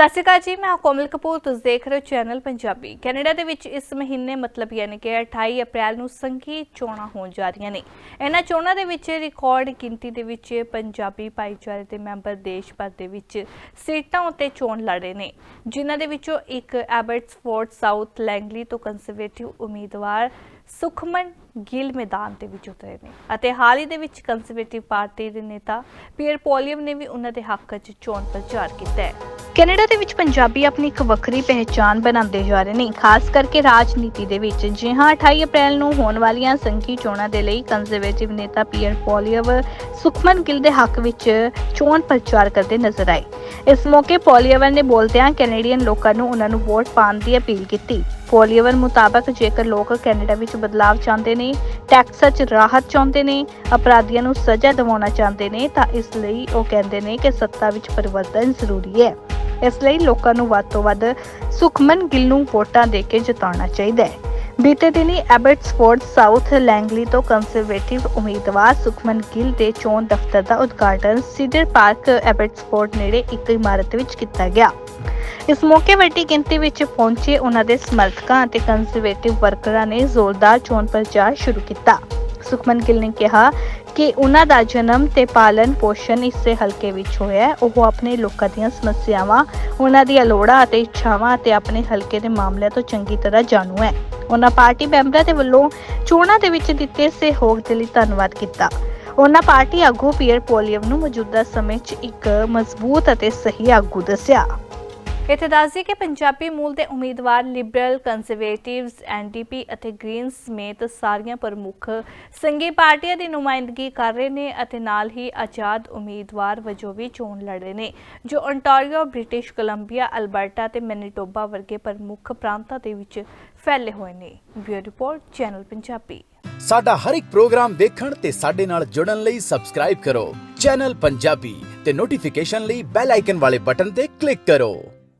ਸਤਿ ਸ਼੍ਰੀ ਅਕਾਲ ਜੀ, ਮੈਂ ਕੋਮਲ ਕਪੂਰ, ਤੁਸੀਂ ਦੇਖ ਰਹੇ ਹੋ ਚੈਨਲ ਪੰਜਾਬੀ। ਕੈਨੇਡਾ ਦੇ ਵਿੱਚ ਇਸ ਮਹੀਨੇ ਮਤਲਬ ਯਾਨੀ ਕਿ 28 ਅਪ੍ਰੈਲ ਨੂੰ ਸੰਘੀ ਚੋਣਾਂ ਹੋਣ ਜਾ ਰਹੀਆਂ ਨੇ। ਇਹਨਾਂ ਚੋਣਾਂ ਦੇ ਵਿੱਚ ਰਿਕਾਰਡ ਗਿਣਤੀ ਦੇ ਵਿੱਚ ਪੰਜਾਬੀ ਭਾਈਚਾਰੇ ਦੇ ਮੈਂਬਰ ਦੇਸ਼ ਭਰ ਦੇ ਵਿੱਚ ਸੀਟਾਂ ਉੱਤੇ ਚੋਣ ਲੜ ਰਹੇ ਨੇ। ਜਿਨ੍ਹਾਂ ਦੇ ਵਿੱਚੋਂ ਇੱਕ ਐਬਰਟਸਫੋਰਡ ਸਾਊਥ ਲੈਂਗਲੀ ਤੋਂ ਕੰਜ਼ਰਵੇਟਿਵ ਉਮੀਦਵਾਰ ਸੁਖਮਨ ਗਿੱਲ ਮੈਦਾਨ ਦੇ ਵਿੱਚ ਉਤਰੇ ਨੇ ਅਤੇ ਹਾਲ ਹੀ ਦੇ ਵਿੱਚ ਕੰਜ਼ਰਵੇਟਿਵ ਪਾਰਟੀ ਦੇ ਨੇਤਾ ਪੀਅਰ ਪੋਲੀਅਮ ਨੇ ਵੀ ਉਹਨਾਂ ਦੇ ਹੱਕ 'ਚ ਚੋਣ ਪ੍ਰਚਾਰ ਕੀਤਾ ਹੈ। ਕੈਨੇਡਾ ਦੇ ਵਿੱਚ ਪੰਜਾਬੀ ਆਪਣੀ ਇੱਕ ਵੱਖਰੀ ਪਹਿਚਾਣ ਬਣਾਉਂਦੇ ਜਾ ਰਹੇ ਨੇ, ਖਾਸ ਕਰਕੇ ਰਾਜਨੀਤੀ ਦੇ ਵਿੱਚ। ਜਿਹਾਂ 28 ਅਪ੍ਰੈਲ ਨੂੰ ਹੋਣ ਵਾਲੀਆਂ ਸੰਘੀ ਚੋਣਾਂ ਦੇ ਲਈ ਕੰਜ਼ਰਵੇਟਿਵ ਨੇਤਾ ਪੀਅਰ ਪੋਲੀਅਵ, ਸੁਖਮਨ ਗਿੱਲ ਦੇ ਹੱਕ ਵਿੱਚ ਚੋਣ ਪ੍ਰਚਾਰ ਕਰਦੇ ਨਜ਼ਰ ਆਏ। ਇਸ ਮੌਕੇ ਪੋਲੀਅਵਰ ਨੇ ਬੋਲਦਿਆਂ ਕੈਨੇਡੀਅਨ ਲੋਕਾਂ ਨੂੰ ਉਹਨਾਂ ਨੂੰ ਵੋਟ ਪਾਉਣ ਦੀ ਅਪੀਲ ਕੀਤੀ। ਪੋਲੀਅਵਰ ਮੁਤਾਬਕ ਜੇਕਰ ਲੋਕ ਕੈਨੇਡਾ ਵਿੱਚ ਬਦਲਾਅ ਚਾਹੁੰਦੇ ਨੇ, ਟੈਕਸਾਂ 'ਚ ਰਾਹਤ ਚਾਹੁੰਦੇ ਨੇ, ਅਪਰਾਧੀਆਂ ਨੂੰ ਸਜ਼ਾ ਦਿਵਾਉਣਾ ਚਾਹੁੰਦੇ ਨੇ, ਤਾਂ ਇਸ ਲਈ ਉਹ ਕਹਿੰਦੇ ਨੇ ਕਿ ਸੱਤਾ ਵਿੱਚ ਪਰਿਵਰਤਨ ਜ਼ਰੂਰੀ ਹੈ। ਇਸ ਲਈ ਲੋਕਾਂ ਨੂੰ ਵੱਧ ਤੋਂ ਵੱਧ ਸੁਖਮਨ ਗਿੱਲ ਨੂੰ ਵੋਟਾਂ ਦੇ ਕੇ ਜਿਤਾਉਣਾ ਚਾਹੀਦਾ ਹੈ। ਬੀਤੇ ਦਿਨੀ ਐਬਟਸਫੋਰਡ ਸਾਊਥ ਲੈਂਗਲੀ ਤੋਂ ਕੰਜ਼ਰਵੇਟਿਵ ਉਮੀਦਵਾਰ ਸੁਖਮਨ ਗਿੱਲ ਦੇ ਚੋਣ ਦਫ਼ਤਰ ਦਾ ਉਦਘਾਟਨ ਸੀਡਰ ਪਾਰਕ ਐਬਟਸਫੋਰਡ ਨੇੜੇ ਇੱਕ ਇਮਾਰਤ ਵਿੱਚ ਕੀਤਾ ਗਿਆ। ਇਸ ਮੌਕੇ ਵੱਡੀ ਗਿਣਤੀ ਵਿੱਚ ਪਹੁੰਚੇ ਉਹਨਾਂ ਦੇ ਸਮਰਥਕਾਂ ਅਤੇ ਕੰਜ਼ਰਵੇਟਿਵ ਵਰਕਰਾਂ ਨੇ ਜ਼ੋਰਦਾਰ ਚੋਣ ਪ੍ਰਚਾਰ ਸ਼ੁਰੂ ਕੀਤਾ। ਸੁਖਮਨ ਗਿੱਲ ਨੇ ਕਿਹਾ ਕਿ ਉਹਨਾਂ ਦਾ ਜਨਮ ਤੇ ਪਾਲਣ ਪੋਸ਼ਣ ਇਸੇ ਹਲਕੇ ਵਿੱਚ ਹੋਇਆ ਉਹ ਆਪਣੇ ਲੋਕਾਂ ਦੀਆਂ ਸਮੱਸਿਆਵਾਂ, ਉਹਨਾਂ ਦੀਆਂ ਲੋੜਾਂ ਅਤੇ ਇੱਛਾਵਾਂ ਅਤੇ ਆਪਣੇ ਹਲਕੇ ਦੇ ਮਾਮਲਿਆਂ ਤੋਂ ਚੰਗੀ ਤਰ੍ਹਾਂ ਜਾਣੂ ਹੈ। ਉਹਨਾਂ ਪਾਰਟੀ ਮੈਂਬਰਾਂ ਦੇ ਵੱਲੋਂ ਚੋਣਾਂ ਦੇ ਵਿੱਚ ਦਿੱਤੇ ਸਹਿਯੋਗ ਦੇ ਲਈ ਧੰਨਵਾਦ ਕੀਤਾ। ਉਹਨਾਂ ਪਾਰਟੀ ਆਗੂ ਪੀਅਰ ਪੋਲੀਅਮ ਨੂੰ ਮੌਜੂਦਾ ਸਮੇਂ 'ਚ ਇੱਕ ਮਜ਼ਬੂਤ ਅਤੇ ਸਹੀ ਆਗੂ ਦੱਸਿਆ। ਇੱਥੇ ਦੱਸਦੀ ਕਿ ਪੰਜਾਬੀ ਮੂਲ ਦੇ ਉਮੀਦਵਾਰ ਲਿਬਰਲ ਕੰਜ਼ਰਵੇਟਿਵਸ ਐਨਡੀਪੀ ਅਤੇ ਗ੍ਰੀਨਸ ਸਮੇਤ ਸਾਰੀਆਂ ਪ੍ਰਮੁੱਖ ਸੰਘੀ ਪਾਰਟੀਆਂ ਦੀ ਨੁਮਾਇੰਦਗੀ ਕਰ ਰਹੇ ਨੇ ਅਤੇ ਨਾਲ ਹੀ ਆਜ਼ਾਦ ਉਮੀਦਵਾਰ ਵਜੋਂ ਵੀ ਚੋਣ ਲੜ ਰਹੇ ਨੇ, ਜੋ ontario ਬ੍ਰਿਟਿਸ਼ ਕੋਲੰਬੀਆ ਅਲਬਰਟਾ ਤੇ ਮੈਨੀਟੋਬਾ ਵਰਗੇ ਪ੍ਰਮੁੱਖ ਪ੍ਰਾਂਤਾਂ ਦੇ ਵਿੱਚ ਫੈਲੇ ਹੋਏ ਨੇ। Bureau report, channel Punjabi. ਸਾਡਾ ਹਰ ਇੱਕ ਪ੍ਰੋਗਰਾਮ ਦੇਖਣ ਤੇ ਸਾਡੇ ਨਾਲ ਜੁੜਨ ਲਈ ਸਬਸਕ੍ਰਾਈਬ ਕਰੋ। ਚੈਨਲ ਪੰਜਾਬੀ ਤੇ ਨੋਟੀਫਿਕੇਸ਼ਨ ਲਈ ਬੈਲ ਆਈਕਨ ਵਾਲੇ ਬਟਨ ਤੇ ਕਲਿੱਕ ਕਰੋ।